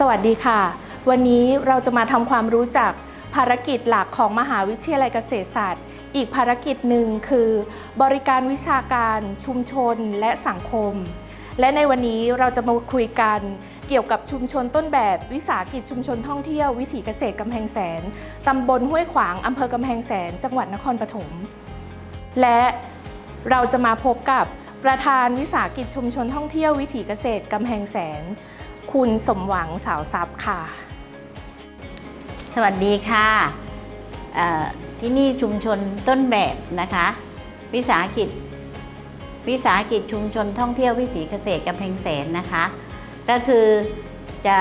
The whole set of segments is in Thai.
สวัสดีค่ะ วันนี้เราจะมาทำความรู้จักภารกิจหลักของมหาวิทยาลัยเกษตรศาสตร์ อีกภารกิจหนึ่งคือ บริการวิชาการชุมชนและสังคม และในวันนี้เราจะมาคุยกันเกี่ยวกับชุมชนต้นแบบวิสาหกิจชุมชนท่องเที่ยววิถีเกษตรกำแพงแสนตำบลห้วยขวางอำเภอกำแพงแสน จังหวัดนครปฐมและเราจะมาพบกับประธานวิสาหกิจชุมชนท่องเที่ยววิถีเกษตรกำแพงแสน คุณสมหวังสาวทรัพย์ค่ะ สวัสดีค่ะที่นี่ชุมชนต้นแบบนะคะ วิสาหกิจ วิสาหกิจชุมชนท่องเที่ยววิถีเกษตรกำแพงแสนนะคะ ก็คือจะ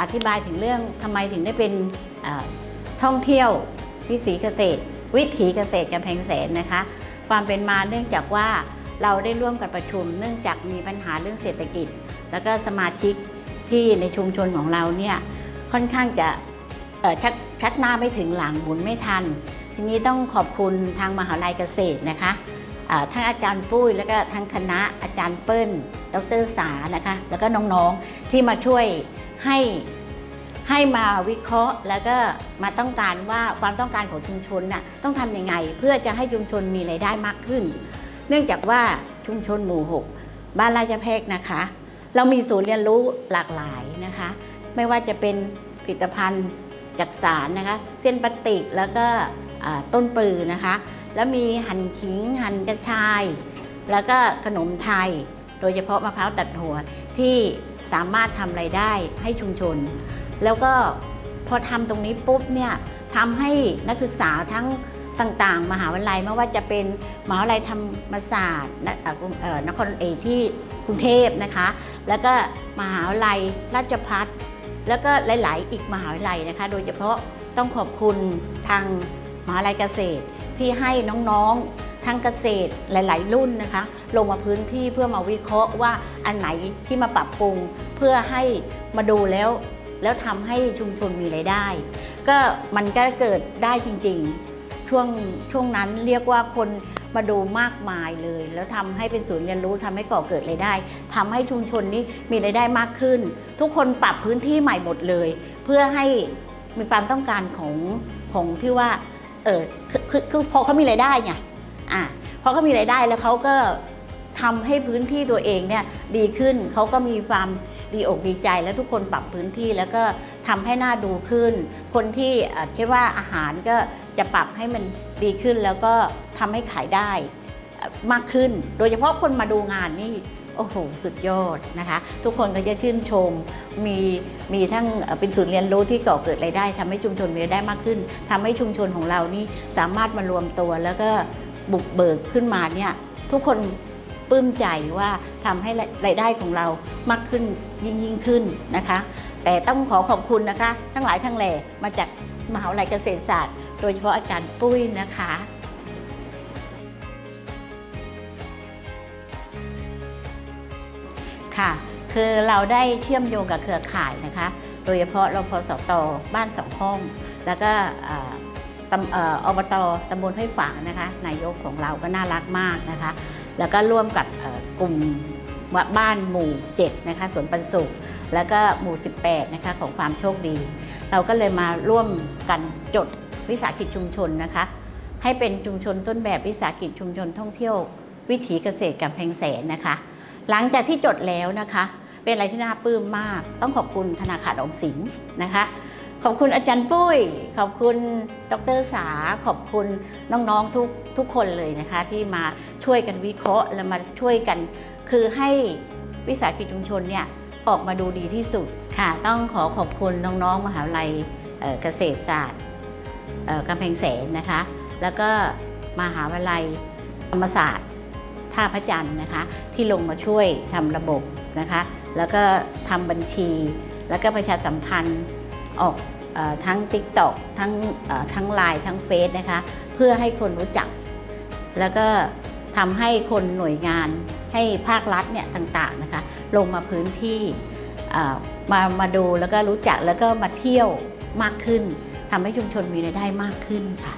อธิบายถึงเรื่องทำไมถึงได้เป็นท่องเที่ยววิถีเกษตร วิถีเกษตรกำแพงแสนนะคะ ความเป็นมาเนื่องจากว่าเราได้ร่วมกันประชุม เนื่องจากมีปัญหาเรื่องเศรษฐกิจ แล้วก็สมาชิก ที่ในชุมชนของเราเนี่ยค่อนข้างจะชักชักหน้าไม่ถึงหลังหมุนไม่ทัน ทีนี้ต้องขอบคุณทางมหาลัยเกษตรนะคะอ่าทั้งอาจารย์ปุ้ยแล้วก็ทั้งคณะอาจารย์เปิ้ล ดรสานะคะแล้วก็น้องๆที่มาช่วยให้ให้มาวิเคราะห์ แล้วก็มาต้องการว่าความต้องการของชุมชนน่ะต้องทำยังไง เพื่อจะให้ชุมชนมีรายได้มากขึ้น เนื่องจากว่าชุมชนหมู่หกบ้านราชแพกนะคะ เรามีศูนย์เรียนรู้หลากหลายนะคะ ไม่ว่าจะเป็นผลิตภัณฑ์จากสารนะคะ เส้นพลาสติกแล้วก็ต้นปือนะคะ แล้วมีหั่นขิงหั่นกระชาย แล้วก็ขนมไทย โดยเฉพาะมะพร้าวตัดหัวที่สามารถทำไรายได้ให้ชุมชน แล้วก็พอทำตรงนี้ปุ๊บเนี่ยทำให้นักศึกษาทั้งต่างๆ มหาวิทยาลัยไม่ว่าจะเป็นมหาวิทยาลัยธรรมศาสตร์นเอ่อกรุงเอ่อนครเอกที่ กรุงเทพนะคะ แล้วก็มหาวิทยาลัยราชพัฒแล้วก็หลาย ๆ อีกมหาวิทยาลัยนะคะ โดยเฉพาะต้องขอบคุณทางมหาลัยเกษตรที่ให้น้อง ๆทั้งเกษตรหลาย ๆ รุ่นนะคะ ลงมาพื้นที่เพื่อมาวิเคราะห์ว่าอันไหนที่มาปรับปรุง เพื่อให้มาดูแล้วแล้วทำให้ชุมชนมีรายได้ ก็มันก็เกิดได้จริง ๆ ช่วงช่วงนั้นเรียกว่าคน มาดูมากมายเลย แล้วทำให้เป็นศูนย์เรียนรู้ทำให้ก่อเกิดรายได้ทำให้ชุมชนนี้มีรายได้มากขึ้น ทุกคนปรับพื้นที่ใหม่หมดเลย เพื่อให้มีความต้องการของของที่ว่าเออคือคือพอเขามีรายได้ไงอะพอเขามีรายได้แล้วเขาก็ทำให้พื้นที่ตัวเองเนี่ยดีขึ้นเขาก็มีความดีอกดีใจ แล้วทุกคนปรับพื้นที่แล้วก็ทำให้หน่าดูขึ้น คนที่คิดว่าอาหารก็จะปรับให้มันดีขึ้นแล้วก็ ทำให้ขายได้มากขึ้น โดยเฉพาะคนมาดูงานนี่โอ้โห สุดยอดนะคะ ทุกคนก็จะชื่นชม มีมีทั้งเป็นศูนย์เรียนรู้ที่ก่อเกิดรายได้ทำให้ชุมชนมีรายได้มากขึ้นทำให้ชุมชนของเรานี่สามารถมารวมตัวแล้วก็บุกเบิกขึ้นมาเนี่ยทุกคนปลื้มใจว่าทำให้รายได้ของเรามากขึ้นยิ่งยิ่งขึ้นนะคะ แต่ต้องขอขอบคุณนะคะ ทั้งหลายทั้งแหล่มาจากมหาวิทยาลัยเกษตรศาสตร์ โดยเฉพาะอาจารย์ปุ้ยนะคะ ค่ะ คือเราได้เชื่อมโยงกับเครือข่ายนะคะ โดยเฉพาะรพสตบ้านสองห้อง แล้วก็เอ่อตำออบตตำบลห้วยฝางนะคะ นายกของเราก็น่ารักมากนะคะ แล้วก็ร่วมกับกลุ่มบ้านหมู่ 7 นะคะสวนปันสุข แล้วก็หมู่ 18 นะคะของความโชคดี เราก็เลยมาร่วมกันจดวิสาหกิจชุมชนนะคะ ให้เป็นชุมชนต้นแบบวิสาหกิจชุมชนท่องเที่ยววิถีเกษตรกำแพงแสนนะคะ หลังจากที่จดแล้วนะคะ เป็นอะไรที่น่าปลื้มมาก ต้องขอบคุณธนาคารออมสินนะคะ ขอบคุณอาจารย์ปุ้ย ขอบคุณดรสา ขอบคุณน้องๆทุกทุกคนเลยนะคะ ที่มาช่วยกันวิเคราะห์และมาช่วยกัน คือให้วิสาหกิจชุมชนเนี่ยออกมาดูดีที่สุดค่ะ ต้องขอขอบคุณน้องๆมหาวิทยาลัยเกษตรศาสตร์กำแพงแสนนะคะ แล้วก็มหาวิทยาลัยธรรมศาสตร์ ท่าพระจันทร์นะคะ ที่ลงมาช่วยทำระบบนะคะ แล้วก็ทำบัญชี แล้วก็ประชาสัมพันธ์ออกอทั้ง TikTok ทั้งทั้ง Line ทั้งเฟซนะคะ เพื่อให้คนรู้จัก แล้วก็ทำให้คนหน่วยงานให้ภาครัฐเนี่ยต่างๆนะคะ ลงมาพื้นที่มามาดูแล้วก็รู้จักแล้วก็มาเที่ยวมากขึ้นทำให้ชุมชนมีรายได้มากขึ้นค่ะ